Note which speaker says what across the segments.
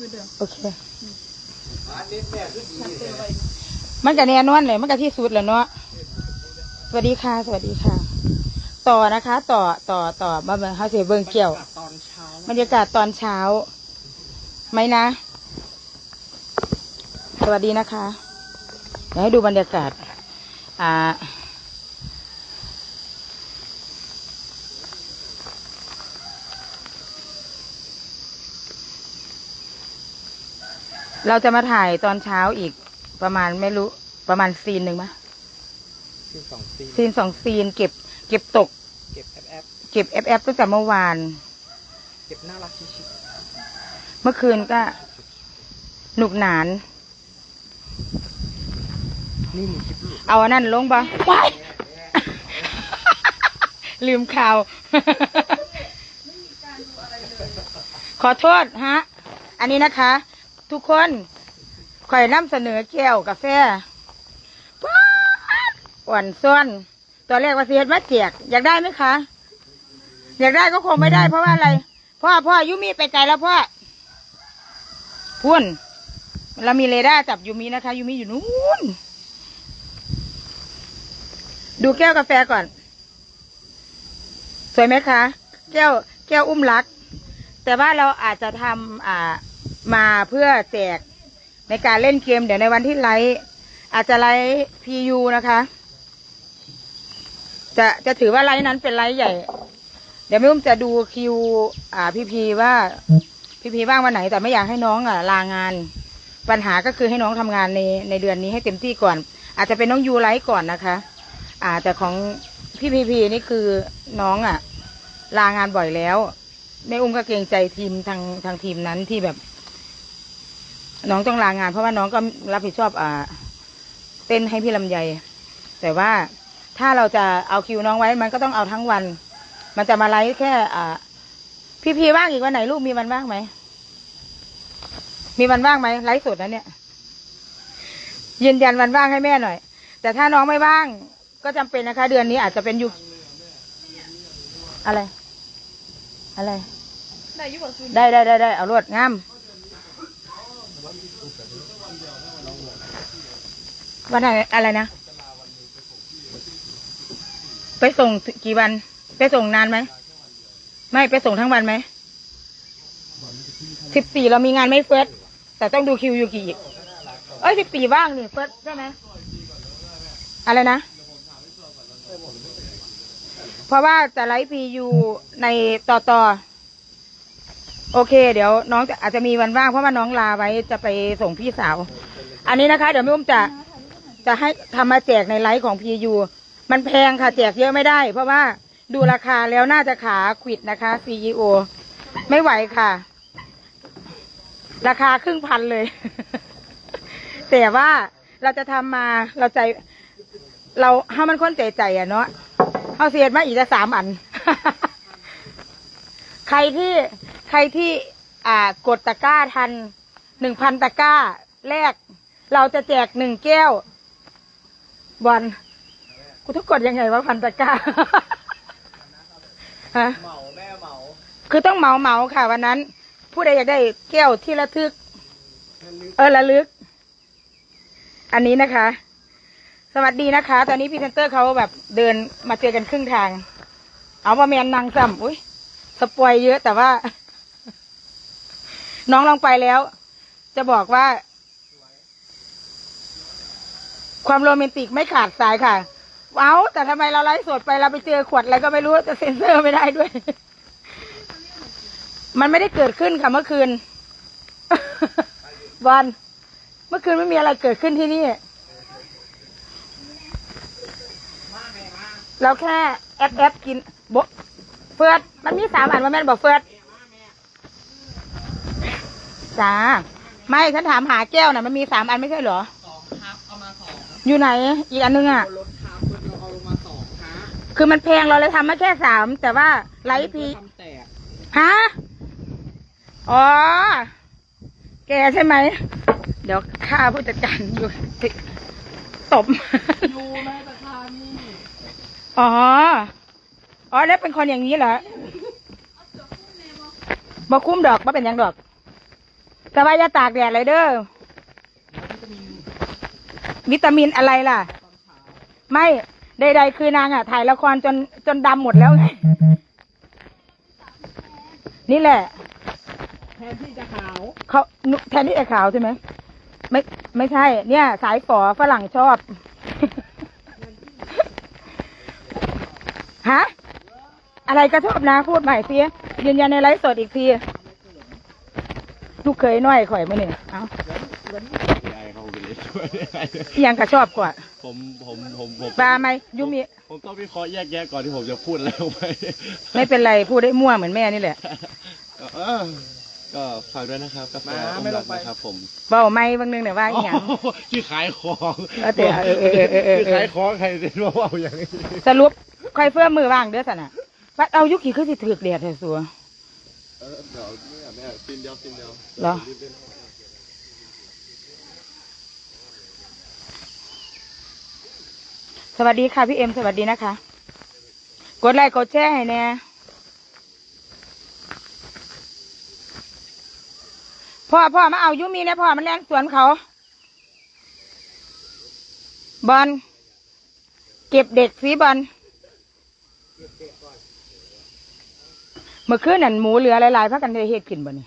Speaker 1: คือเดิม
Speaker 2: โอเค
Speaker 3: อันนี้แม่คือดี
Speaker 1: ชัดเต็มไป
Speaker 2: มันก็แน่นอนเลยมันก็ที่สุดแล้วเนาะสวัสดีค่ะ สวัสดีค่ะ ต่อนะคะ ต่อต่อต่อมาเบิ่งเขาเสียเบิ่งเกี่ยว
Speaker 3: ตอนเช้า
Speaker 2: บรรยากาศตอนเช้าไหมนะ สวัสดีนะคะเดี๋ยวให้ดูบรรยากาศ อ่า เราจะมาถ่ายตอนเช้าอีกประมาณไม่รู้ประมาณซีนหนึ่งมะ
Speaker 3: คือสองซี
Speaker 2: ซีนสองซีนเก็บ เก็บตก
Speaker 3: เก็บแอปแอป
Speaker 2: เก็บแอฟแอฟตั้งแต่เมื่อวาน
Speaker 3: เก็บน่ารักชิค
Speaker 2: เมื่อคืนก็หนุกหนาน
Speaker 3: ๆนี่มีคลิปหลุด
Speaker 2: เอาอันนั้นลงปะว้ายลืมข่าว ขอโทษฮะ อันนี้นะคะ ทุกคนข่อยนำเสนอแก้วกาแฟป๊าดอ่อนซ้อนตัวแรกว่าเสียดมาเจียกอยากได้ไหมคะ อยากได้ก็คงไม่ได้เพราะว่าอะไร พ่อพ่อยูมีไปไกลแล้วพ่อพุ่นเรามีเรดาร์จับยูมินะคะยูมิอยู่นู้นดูแก้วกาแฟก่อน สวยไหมคะ แก้วแก้วอุ้มรัก แต่ว่าเราอาจจะทำอ่า มาเพื่อแจกในการเล่นเกมเดี๋ยวในวันที่ไลฟ์อาจจะไลฟ์พียูนะคะ จะจะถือว่าไลฟ์นั้นเป็นไลฟ์ใหญ่ เดี๋ยวไม่อุ้มจะดูคิว อ่าพี่พีว่าพี่พีว่างวันไหนแต่ไม่อยากให้น้องอะลางาน ปัญหาก็คือให้น้องทำงานในในเดือนนี้ให้เต็มที่ก่อน อาจจะเป็นน้องยูไลฟ์ก่อนนะคะ อ่า แต่ของพี่พีพีนี่คือน้องอะ ลางานบ่อยแล้วแม่อุ้มก็เกรงใจทีมทางทางทีมนั้นที่แบบ น้องต้องลางาน เพราะว่าน้องก็รับผิดชอบอ่า เต้นให้พี่ลำไย แต่ว่าถ้าเราจะเอาคิวน้องไว้ มันก็ต้องเอาทั้งวัน มันจะมาไลฟ์แค่ อ่า พี่พีว่างอีกวันไหนลูกมีวันว่างไหมมีวันว่างไหมไลฟ์สดนะเนี่ยยืนยันวันว่างให้แม่หน่อย แต่ถ้าน้องไม่ว่าง ก็จำเป็นนะคะ เดือนนี้อาจจะเป็นอยู่อะไร อะไร
Speaker 1: ได้อยุบกับคืน
Speaker 2: ได้ได้ได้ได้เอารวดงาม วันไหนอะไรนะ ไปส่งกี่วัน ไปส่งนานไหม ไม่ไปส่งทั้งวันไหมสิบสี่เรามีงานไม่เฟิร์สแต่ต้องดูคิวอยู่กี่อีกเอ้ยสิบสี่ว่างนี่เฟิร์สใช่ไหมอะไรนะ เพราะว่าจะไลฟ์พียูในต่อต่อ โอเค เดี๋ยวน้องจะอาจจะมีวันว่างเพราะว่าน้องลาไว้จะไปส่งพี่สาว อันนี้นะคะ เดี๋ยวแม่อุ้มจะจะให้ทำมาแจกในไลฟ์ของพียูมันแพงค่ะแจกเยอะไม่ได้ เพราะว่าดูราคาแล้วน่าจะขาขวิดนะคะซีอีโอไม่ไหวค่ะ ราคาครึ่งพันเลย แต่ว่าเราจะทำมาเราใจ เราให้มันค้นใจใจอะเนาะเขาเสียดมาอีกจะสามอัน ใครที่ ใครที่อ่ากดตะกร้าทันหนึ่งพันตะกร้าแรก เราจะแจกหนึ่งแก้วบอลกูต้องกดยังไงวะพันตะกร้าฮะ
Speaker 3: เหมาแม่เหมา
Speaker 2: คือต้องเหมาเหมาค่ะ วันนั้น ผู้ใดอยากได้แก้วที่ระทึก เออระลึก อันนี้นะคะ สวัสดีนะคะ ตอนนี้พรีเซนเตอร์เขาแบบเดินมาเจอกันครึ่งทาง เอาว่าแมนนางซ้ำอุ้ยสปอยเยอะแต่ว่า น้องลองไปแล้ว จะบอกว่า ความโรแมนติกไม่ขาดสายค่ะ เอาแต่ทำไมเราไลฟ์สดไปเราไปเจอขวดอะไรก็ไม่รู้จะเซ็นเซอร์ไม่ได้ด้วย มันไม่ได้เกิดขึ้นค่ะเมื่อคืนบอลเมื่อคืนไม่มีอะไรเกิดขึ้นที่นี่ เราแค่แอปแอปกินบเฟิร์สมันมีสามอันว่าแม่นบอกเฟิร์ส จ้า ไม่ฉันถามหาแก้วน่ะมันมีสามอันไม่ใช่เหรอ
Speaker 3: สองครับเอามาสอง
Speaker 2: อยู่ไหน อีกอันนึงอะ
Speaker 3: เอารถครับคุณเราเอาลงมาสองฮะ
Speaker 2: คือมันแพงเราเลยทำมาแค่สามแต่ว่าไลฟ์พี
Speaker 3: ทำแตก
Speaker 2: ฮะอ๋อ แกใช่ไหม เดี๋ยวข้าผู้จัดการอยู่ติตบ
Speaker 3: ดูแม่ตะคานี่
Speaker 2: อ๋อ อ๋อ แล้วเป็นคนอย่างนี้เหรอบ่คุ้มดอกบ่เป็นหยังดอก แต่ว่าอย่าตากแดดเลยเด้อวิตามินอะไรล่ะ ไม่ใดๆคือนางอะ ถ่ายละครจนจนดำหมดแล้วไงนี่แหละ
Speaker 3: แทนที่จะขาว
Speaker 2: เขานุแทนที่จะขาวใช่ไหมไม่ไม่ใช่ เนี่ย สายฝอฝรั่งชอบฮะอะไรก็ชอบนะพูดใหม่สิยืนยันในไลฟ์สดอีกที ลูกเคยน้อยข่อยไหมเนี่ยเอ้า
Speaker 1: ไอเขาไปเลยช่วย
Speaker 2: อิหยังก็ชอบกว่า
Speaker 1: ผมผมผมผม
Speaker 2: ปลาไหมยุมิ
Speaker 1: ผมต้องวิเคราะห์แยกแยะก่อนที่ผมจะพูดอะไรออกไป
Speaker 2: ไม่เป็นไรพูดได้มั่วเหมือนแม่นี่แหละ
Speaker 1: เออก็ฝากด้วยนะครับกาแฟอุ้มรักนะครับผม
Speaker 2: เบาไม่บางนึงเนี่ยว่าอหย่าง
Speaker 1: โอ้โหชื่อขายของ
Speaker 2: เออแต่เออเออเออเออเออ
Speaker 1: ชื่อขายของใครจะรู้ว่าอย่างนี้
Speaker 2: สรุปค่อยเฟื่อมือว่างเด้อสนะว่าเอายุกี่คือสิถือกเดียดแท้สัว
Speaker 1: เออเดี๋ยวเนี่ยแม่ซินเดียวซินเดียว
Speaker 2: เหรอสวัสดีค่ะพี่เอ็มสวัสดีนะคะ กดไลค์กดแชร์ให้แน่พ่อพ่อมาเอายุมีนี่พ่อมันแล่นสวนเขา บอลเก็บเด็กสิบอล มื่อคืนนั่นหมูเหลือหลายๆพักกันได้เฮ็ดกินบ่นี่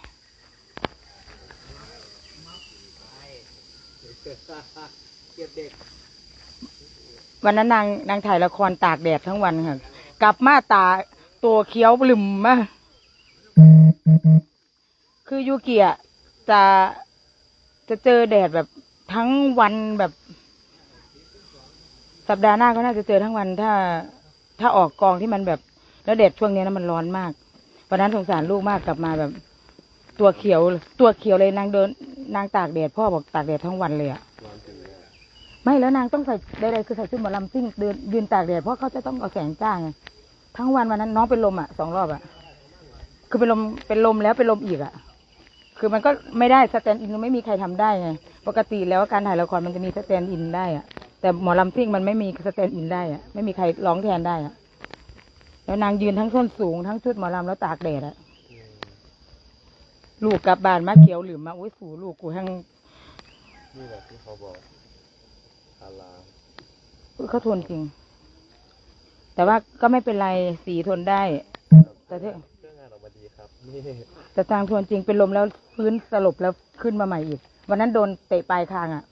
Speaker 2: วันนั้นนางนางถ่ายละครตากแดดทั้งวันค่ะ กลับมาตาตัวเขียวบลึมมากคือยูเกียจะจะเจอแดดแบบทั้งวันแบบ สัปดาห์หน้าก็น่าจะเจอทั้งวันถ้า ถ้าออกกองที่มันแบบ แล้วแดดช่วงนี้นะมันร้อนมาก วันนั้นสงสารลูกมากกลับมาแบบ ตัวเขียว ตัวเขียวเลยนางเดิน นางตากแดดพ่อบอกตากแดดทั้งวันเลยอะไม่แล้วนางต้องใส่ใดๆคือใส่ชุดหมอลำซิ่งเดินยืนตากแดดเพราะเขาจะต้องเอาแสงจ้าไงทั้งวันวันนั้นน้องเป็นลมอะสองรอบอะ คือเป็นลมเป็นลมแล้วเป็นลมอีกอะ คือมันก็ไม่ได้สแตนด์อินไม่มีใครทำได้ไงปกติแล้วการถ่ายละครมันจะมีสแตนด์อินได้อะแต่หมอลำซิ่งมันไม่มีสแตนด์อินได้อะไม่มีใครร้องแทนได้อะ แล้วนางยืนทั้งส้นสูงทั้งชุดหมอลำแล้วตากแดดอะลูกกลับบ้านมาเขียวหรือมาอุ้ยสูลูกกูทั้ง
Speaker 1: นี่แหละที่เขาบอกอาลา
Speaker 2: เขาทนจริง แต่ว่าก็ไม่เป็นไรสีทนได้ แต่เถอะ
Speaker 1: เครื่องงานออกมาดีครับนี่
Speaker 2: แต่จางทนจริงเป็นลมแล้วฟื้นสลบแล้วขึ้นมาใหม่อีก วันนั้นโดนเตะปลายคางอะ่ะ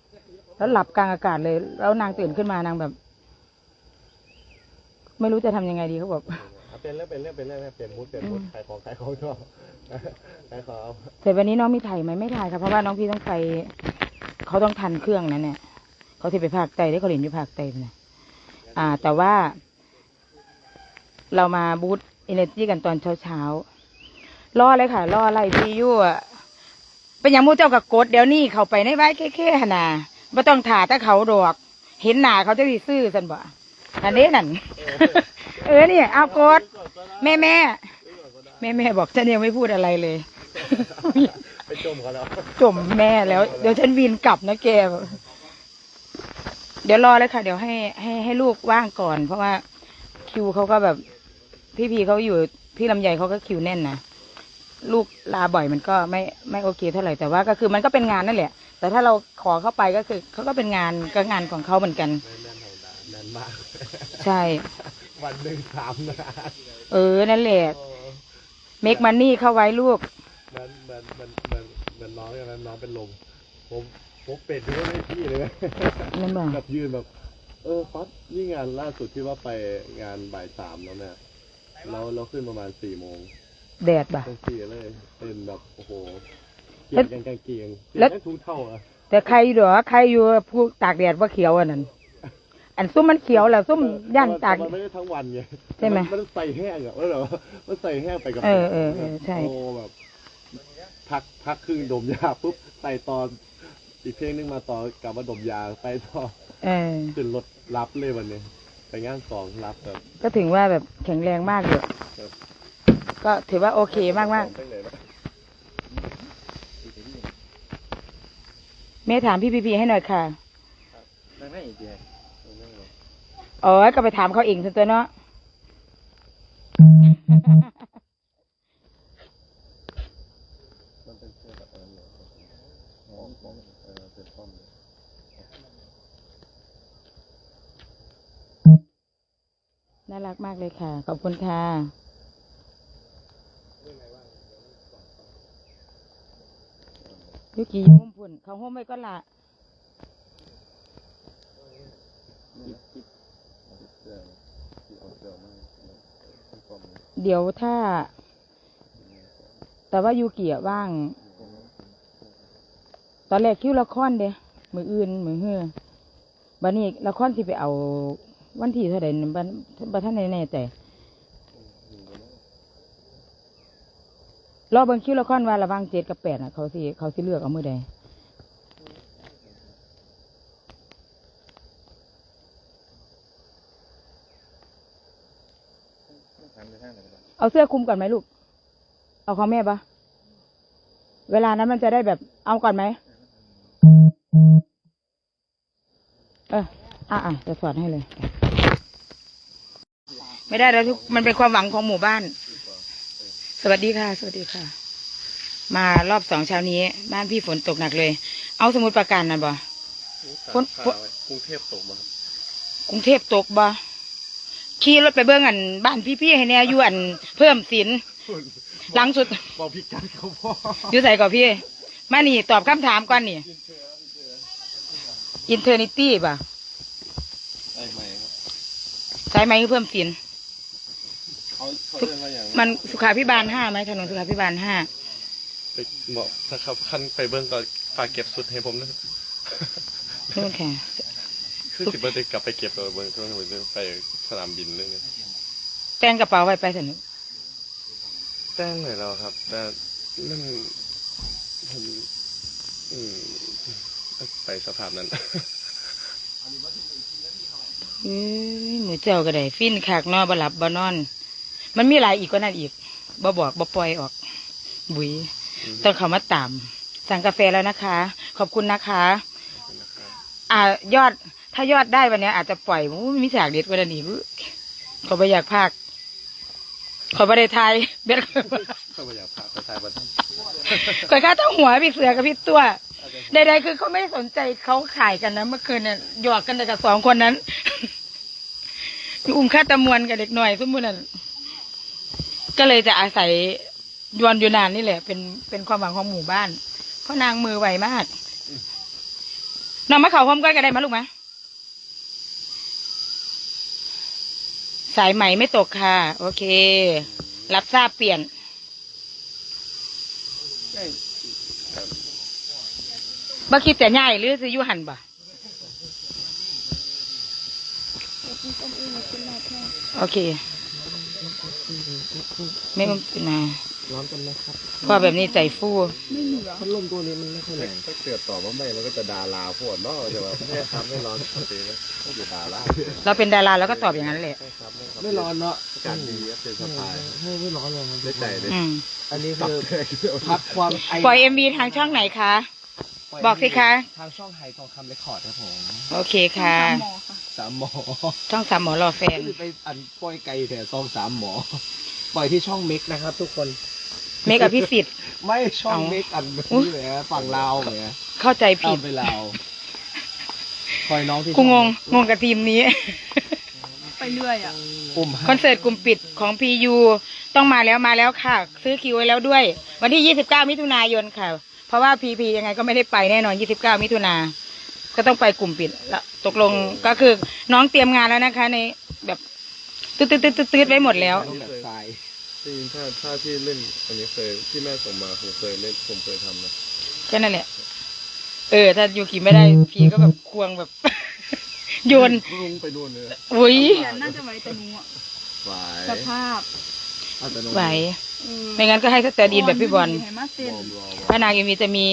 Speaker 2: แล้วหลับกลางอากาศเลย แล้วนางตื่นขึ้นมานางแบบ ไม่รู้จะทำยังไงดีเขาบอก
Speaker 1: เอาเป็นเรื่องเป็นเรื่องเป็นเรื่องเปลี่ยนมูดเปลี่ยนมูดขายของขายของชอบขายของเอา
Speaker 2: แต่วันนี้น้องมีถ่ายไหมไม่ถ่ายค่ะเพราะว่าน้องพี่ต้องไปเขาต้องทันเครื่องนั้นเนี่ยเขาที่ไปภาคใต้ได้เขาเรียนอยู่ภาคใต้นะอ่า แต่ว่า เรามาบูธเอเนจีกันตอนเช้าเช้าๆรอเลยค่ะรออะไรพี่ยู่อะเป็นอย่างหมูเจ้ากับกดเดี๋ยวนี้เขาไปในไว้แค่ๆหนาไม่ต้องถ่าถ้าเขาดอก เห็นหนาเขาจะดีซื้อสันบ่ อันนี้นั่น เออเนี่ยเอากด แม่แม่แม่แม่บอกฉันยังไม่พูดอะไรเลย
Speaker 1: ไปจมเขาแล้ว
Speaker 2: จมแม่แล้ว เดี๋ยวฉันวินกลับนะแกเดี๋ยวรอเลยค่ะ เดี๋ยวให้ให้ให้ลูกว่างก่อน เพราะว่าคิวเขาก็แบบ พี่พีเขาอยู่พี่ลำไยเขาก็คิวแน่นนะลูกลาบ่อยมันก็ไม่ไม่โอเคเท่าไหร่แต่ว่าก็คือมันก็เป็นงานนั่นแหละ แต่ถ้าเราขอเข้าไปก็คือเขาก็เป็นงานก็งานของเขาเหมือนกัน
Speaker 1: ไม่แน่นธรรมดาแน่นมาก
Speaker 2: ใช่
Speaker 1: วันหนึ่งสามนะ
Speaker 2: เออ นั่นแหละ เมกมันนี่เข้าไว้ลูก
Speaker 1: เหมือนเหมือนเหมือนเหมือนเหมือนน้องอย่างนั้นน้องเป็นลม ผมผมเป็ดด้วยไม่พี่เลย
Speaker 2: นั่นบ่
Speaker 1: แบบยืนแบบ เออฟัดนี่งานล่าสุดที่ว่าไปงานบ่ายสามแล้วเนี่ยเราเราขึ้นประมาณสี่โมง
Speaker 2: แดดบ่ะ
Speaker 1: ตั้งสี่เลย เป็นแบบโอ้โหเป
Speaker 2: แล้
Speaker 1: ลี่
Speaker 2: ว
Speaker 1: ยนกันกางเกงเปลี่
Speaker 2: แล้
Speaker 1: ยน
Speaker 2: ว
Speaker 1: กันทุกเท่าอะ
Speaker 2: แต่ใครเหรอใครอยู่ผู้ตากแดดว่าเขียวอันนั้น อันซุ้มมันเขียวแหละซุ้มย่านตาก
Speaker 1: แต่มันไม่ได้ทั้งวันไง
Speaker 2: ใช่ไหม
Speaker 1: นมันใส่แห้งอะเออเหรอมันใส่แห้งไปกับ
Speaker 2: เออเออเออใช่
Speaker 1: โอ้แบบพักพักครึ่งดมยาปุ๊บใส่ตอนอีกเพลงนึงมาต่อกลับมาดมยาไปต่อ
Speaker 2: เออ
Speaker 1: ขึ้นรถรับเลยวันนี้ไปงานสองรับแบบ
Speaker 2: ก็ถึงว่าแบบแข็งแรงมากอยู่ก็ถือว่าโอเคมากมาก
Speaker 1: ไปเลยนะ
Speaker 2: ๆเมย์ถามพี่พีพีให้หน่อยค่ะ
Speaker 1: ไม่ไม่อีกเดีย ว
Speaker 2: อ๋อก็ไปถามเขาเองสตัวเนาะ
Speaker 1: มันเป็นเสื้อแบบนั้นเลยมองเออเป็นป้อมเลย
Speaker 2: น่ารักมากเลยค่ะ ขอบคุณค่ะยุกี่ห่มพุ่นเขาห่มไว้ก็ละ
Speaker 1: จิ๊บจิ๊บเอาเสื้อที่ เดี๋
Speaker 2: ยวถ้า แต่ว่ายูกิอะว่าง ตอนแรกคิวละครเด้มืออื่นมือเฮือบันนี้ละครที่ไปเอา วันที่เท่าไหร่บันบัท่านแน่ใจรอเบิ่งคิวละครว่าระว่างเจ็ดกับแปดน่ะ เขาสิเขาสิเลือกเอามือใด
Speaker 1: หันไปทางไหนบ้าง
Speaker 2: เอาเสื้อคลุมก่อนไหมลูก เอาของแม่ปะเวลานั้นมันจะได้แบบ เอาก่อนไหม เออ อะอะจะสอนให้เลย ไม่ได้แล้วทุก มันเป็นความหวังของหมู่บ้าน สวัสดีค่ะ สวัสดีค่ะ มารอบสองเช้านี้ บ้านพี่ฝนตกหนักเลย เอาสมุดประการนั่นบ่ฝนฝน
Speaker 1: กรุงเทพตกมาครับ
Speaker 2: กรุงเทพตกบ่ ขี่รถไปเบื้องอันบ้านพี่ๆให้แน่อยู่อันเพิ่มสินหลังสุด
Speaker 1: บอกพิกัดเขาพ่อ
Speaker 2: อยู่ใส่ก่อนพี่ มานี่ตอบคำถามก่อนนี่อินเทอร์นิตี้ป่ะ
Speaker 1: ไอ้ใหม่ครับ
Speaker 2: ใช้ไหมเพิ่มสิน
Speaker 1: เขาเขาเรียกว่าอย่าง
Speaker 2: มันสุขาพิบาลห้าไหมถนนสุขาพิบาลห้า
Speaker 4: ไปบอกถ้าเขาขั้นไปเบื้องก็ฝากเก็บสุดให้ผมนะ
Speaker 2: นู่นค่ะ
Speaker 4: คือสิบเบอร์กลับไปเก็บตัวเบื้องต้นไป สนามบินเรื่องนี้
Speaker 2: แต่งกระเป๋าไว้ไปสนุก
Speaker 4: แจ้งหน่อยแล้วครับ แต่มันผมอืมไปสภาพนั้น
Speaker 2: เอ้ยหมูเจ้าก็ได้ฟินขากนอนบ่หลับบ่นอน มันมีหลายอีกกว่านั้นอีกบ่บอกบ่ปล่อยออก บุยต้องเขามาตามสั่งกาแฟแล้วนะคะ ขอบคุณนะคะ อ่ายอด ถ้ายอดได้วันเนี้ยอาจจะปล่อยอู้มีฉากเด็ดกว่านั้นอีกขอไปอยากพากย์ขอไปได้ทายเบ็ด
Speaker 4: ก็ไม่อยากพาไปทายบัตร
Speaker 2: ก่อยข้าต้องหัวพี่เสือกับพี่ตัวใดๆคือเขาไม่ได้สนใจเขาขายกันนะเมื่อคืนเนี่ยหยอกกันแต่กับสองคนนั้นอุ้มข้าตะมวนกับเด็กหน่อยสมมุตินั่นก็เลยจะอาศัยยวนอยู่นานนี่แหละ เป็นเป็นความหวังของหมู่บ้าน เพราะนางมือไวมากน้องมาเข่าพร้อมกันก็ได้มาลูกมาสายใหม่ไม่ตกค่ะ โอเค รับทราบเปลี่ยน บ่คิดแต่ง่ายหรือสิยูหันบ่โอเค ไม่ต้องกินนะ
Speaker 3: ร้อนกันนะครับ
Speaker 2: เพราะแบบนี้ใจฟู
Speaker 3: พัดลมตัวนี้มันไม่ค่อยแรง
Speaker 1: ถ้าเกิดตอบว่าไม่เราก็จะด่าลาพวดเนาะแต่ว่าไม่ครับไม่ร้อนปกตินะไม่อยู่ด่าลา
Speaker 2: เราเป็นดาราเราก็ตอบอย่างนั้นแหละ
Speaker 1: ไม่ครับไม่ครับ
Speaker 3: ไม่ร้อนเนาะ
Speaker 1: อากาศดีครับเป็นสบาย
Speaker 3: ไม่ไม่ร้อนเลยครับ
Speaker 1: ได้ใจเลย
Speaker 2: อืม
Speaker 3: อันนี้
Speaker 1: ตับ
Speaker 3: คือ
Speaker 1: แตก
Speaker 3: พักความไอ
Speaker 2: ปล่อยเอ็มบีทางช่องไหนคะบอกสิคะ
Speaker 3: ทางช่องไฮทองคำเรคคอร์ดครับผม
Speaker 2: โอเคค่ะ
Speaker 3: สามหมอ
Speaker 2: ช่องสามหมอรอแฟน
Speaker 3: ก็คือไปอันปล่อยไกลแต่ซองสามหมอ ปล่อยที่ช่องเมกนะครับทุกคน
Speaker 2: เมกอภิสิทธิ์
Speaker 3: ไม่ช่อง
Speaker 2: เอา
Speaker 3: เมกอัน
Speaker 2: อุ๊ย
Speaker 3: นี้เลยฮะฝั่งลาวเนี่ย
Speaker 2: เข้าใจผิ
Speaker 3: ตา
Speaker 2: ด
Speaker 3: มไปลาวคอยน้องที่
Speaker 2: กูงง
Speaker 3: ช่อ
Speaker 2: งงกับทีมนี้
Speaker 5: ไปเรื่อยอะ
Speaker 3: ปุ่ม
Speaker 2: คอนเสิร์ตกลุ่มปิดของพียูต้องมาแล้วมาแล้วค่ะ ซื้อคิวไว้แล้วด้วย วันที่ 29 มิถุนายนค่ะ เพราะว่าพีพียังไงก็ไม่ได้ไปแน่นอน 29 มิถุนาก็ต้องไปกลุ่มปิดแล้วตกลงก็คือน้องเตรียมงานแล้วนะคะ ในแบบตืดตืดตืดตืดไว้หมดแล้ว
Speaker 3: แบบ ทราย
Speaker 4: จริงถ้าถ้าที่เล่นอันนี้เคยที่แม่ส่งมาผมเคยเล่นผมเคยทำนะ
Speaker 2: แค่นั้นแหละ เออ ถ้ายูกิไม่ได้พีก็แบบควงแบบ โยน
Speaker 4: รุงไปนู่นเลย
Speaker 2: อุ้ย
Speaker 5: เขียนน่าจะไว้แต่หนูอะ
Speaker 1: ไหว
Speaker 5: สภาพ
Speaker 3: อัตโนมัติ
Speaker 2: ไหว
Speaker 5: เออ
Speaker 2: ไม่งั้นก็ให้สแตนด์อินแบบพี่บอล
Speaker 5: เห็นไหมเส้น
Speaker 2: พระนางยังมีจะมี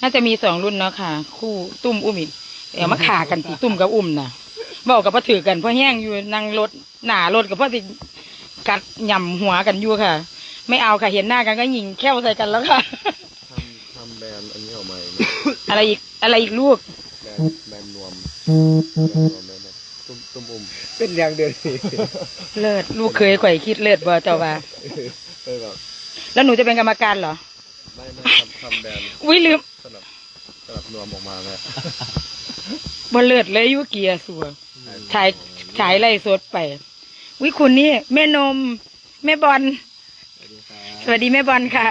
Speaker 2: น่าจะมีสองรุ่นเนาะค่ะ คู่ตุ้มอุ้มอีกเดี๋ยวมาขากันสิตุ้มกับอุ้มนะบอกกับพ่อถือกันพ่อแห้งอยู่นั่งรถหนารถกับพ่อสิ กัดหย่ำหัวกันอยู่ค่ะ ไม่เอาค่ะเห็นหน้ากันก็ยิงแค่วใส่กันแล้วค่ะ
Speaker 1: ทำทำแบรนด์อันนี้ออกมาอีก
Speaker 2: อะไรอีกอะไรอีกลูก
Speaker 1: แบรนด์แบรนด์นวมแบรนด์นวมแบรนด์นวมตุ้มตุ้มอุ้ม
Speaker 3: เป็นอย่างเดียวนี่
Speaker 2: เลิศลูกเคยข่อยคิดเลิศบ่เจ้าว่า
Speaker 1: เออแบบ
Speaker 2: แล้วหนูจะเป็นกรรมการเหรอ
Speaker 1: ไม่ไม่ทำทำแบรนด์
Speaker 2: อุ้ยลืม
Speaker 1: สนับสนับส
Speaker 4: รวมออกมาแล้ว
Speaker 2: บนเลิศเลยอยุเกียร์สัวฉายฉายไล่สดไป วิคุณนี่แม่นม แม่บอลสวัสดีแม่บอลค่ะ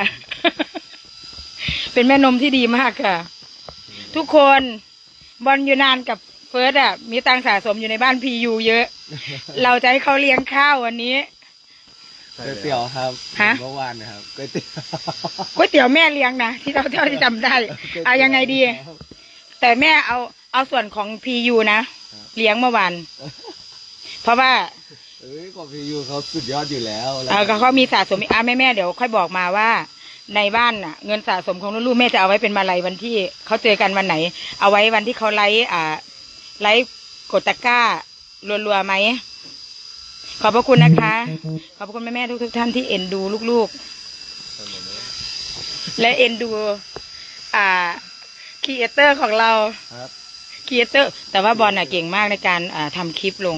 Speaker 2: เป็นแม่นมที่ดีมากค่ะ ทุกคนบอลอยู่นานกับเฟิร์สอะ มีตังค์สะสมอยู่ในบ้านพียูเยอะ เราจะให้เขาเลี้ยงข้าววันนี้
Speaker 3: ก๋วยเตี๋ยวครับ
Speaker 2: ฮะ
Speaker 3: เมื่อวานนะครับก๋วยเตี๋ยว
Speaker 2: ก๋วยเตี๋ยวแม่เลี้ยงนะที่เราเท่าที่จำได้เอายังไงดีแต่แม่เอาเอาส่วนของพียูนะ เลี้ยงเมื่อวาน เพราะว่า
Speaker 3: เอ้ยของพียูเขาสุดยอดอยู่แล้วแล้ว
Speaker 2: เออเขามีสะสมอะแม่แม่เดี๋ยวค่อยบอกมาว่า ในบ้านน่ะ เงินสะสมของลูกๆแม่จะเอาไว้เป็นมาลัยวันที่เขาเจอกันวันไหน เอาไว้วันที่เขาไลฟ์อ่าไลฟ์กดตะกร้ารัวๆไหมขอบพระคุณนะคะ ขอบพระคุณแม่ๆทุกๆท่านที่เอ็นดูลูกๆ และเอ็นดู อ่าครีเอเตอร์ของเรา
Speaker 3: ครับ
Speaker 2: ครีเอเตอร์ แต่ว่าบอลน่ะเก่งมากในการอ่าทำคลิปลง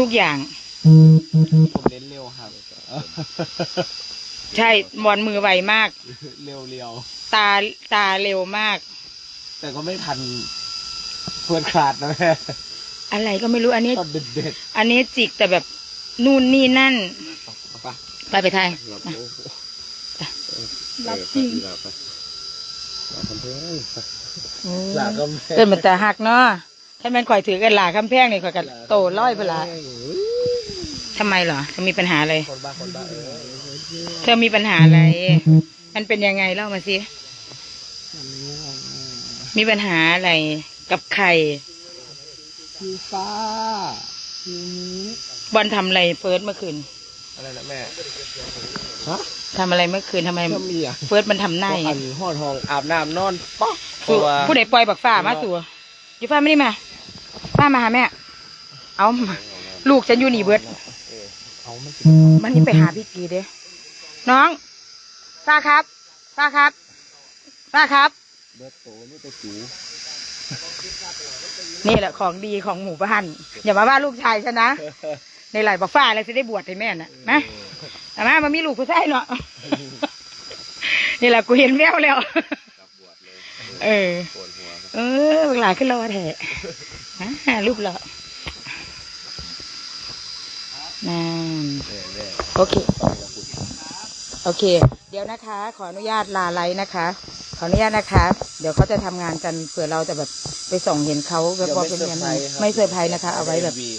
Speaker 2: ทุกๆอย่าง
Speaker 3: ผมเน้นเร็วครับ
Speaker 2: ใช่บอลมือไวมาก
Speaker 3: เร็วเร็ว
Speaker 2: ตาตาเร็วมาก
Speaker 3: ๆแต่ก็ไม่ทันเพื่อนขาดนะแม่
Speaker 2: อะไรก็ไม่รู้อันนี้
Speaker 3: ตอนเด็ด
Speaker 2: อันนี้จิกแต่แบบนู่นนี่นั่น
Speaker 3: ๆไป
Speaker 2: ไปไปไทย
Speaker 4: หลับ
Speaker 2: มา
Speaker 4: โอ้โห
Speaker 5: รับจริง
Speaker 4: หลับไปหลับคำเพลงไป
Speaker 3: หลาก็
Speaker 2: เกินมันแต่หักเนาะแค่แมันข่อยถือกันหลาคำแพงนี่ข่อยกันโตร้อยไปละ ทำไมเหรอเธอมีปัญหาอะไร
Speaker 3: คนบ้าคนบ้าเออ
Speaker 2: เธอมีปัญหาอะไร มันเป็นยังไงเล่ามาสิ มีปัญหาอะไรกับใคร
Speaker 3: พี่ฟ้าพี่นี้
Speaker 2: บอลทำอะไรเฟิร์สเมื่อคืน
Speaker 3: อะไรนะแม่ฮะ
Speaker 2: ทำอะไรเมื่อคืนทำไม
Speaker 3: ก็มีอะ
Speaker 2: เฟิร์สมันทำหน้า
Speaker 3: ก็
Speaker 2: อย่าง
Speaker 3: อั
Speaker 2: เงี้
Speaker 3: น
Speaker 2: ย
Speaker 3: ห่อทองอาบน้ำนอนป๊อกเพ
Speaker 2: สู่
Speaker 3: ราะว่า
Speaker 2: ผู้ใดปล่อยบักฟ้ามาสู่อยู่ฟ้าไม่ได้มา ฟ้ามาหาแม่ เอา ลูกฉันอยู่นี่เบิด
Speaker 3: เอามันสิ
Speaker 2: มันนี่ไปหาพี่กีเด้น้องฟ้าครับฟ้าครับฟ้าครับ
Speaker 3: เบิดโตนี่ไปจู
Speaker 2: นี่แหละของดีของหมู่บ้าน อย่ามาว่าลูกชายฉันนะ ในหลายบอกฟ้าอะไรจะได้บวชให้แม่น่ะนะแต่มามันมีลูกผู้ชายเนาะนี่แหละกูเห็นแววแล้วเออ
Speaker 4: ปวดหัวครับ
Speaker 2: เออเวลาขึ้นรอแท้อ่ารูปเหรอ นั่นโอเค โอเค เดี๋ยวนะคะ ขออนุญาตลาไลฟ์นะคะ ขออนุญาตนะคะ เดี๋ยวเขาจะทำงานกันเผื่อเราจะแบบไปส่องเห็นเขาแบบว่าเป็นยังไงไม่เซอร์ไพรส์นะคะ เอาไว้แบบ
Speaker 3: วี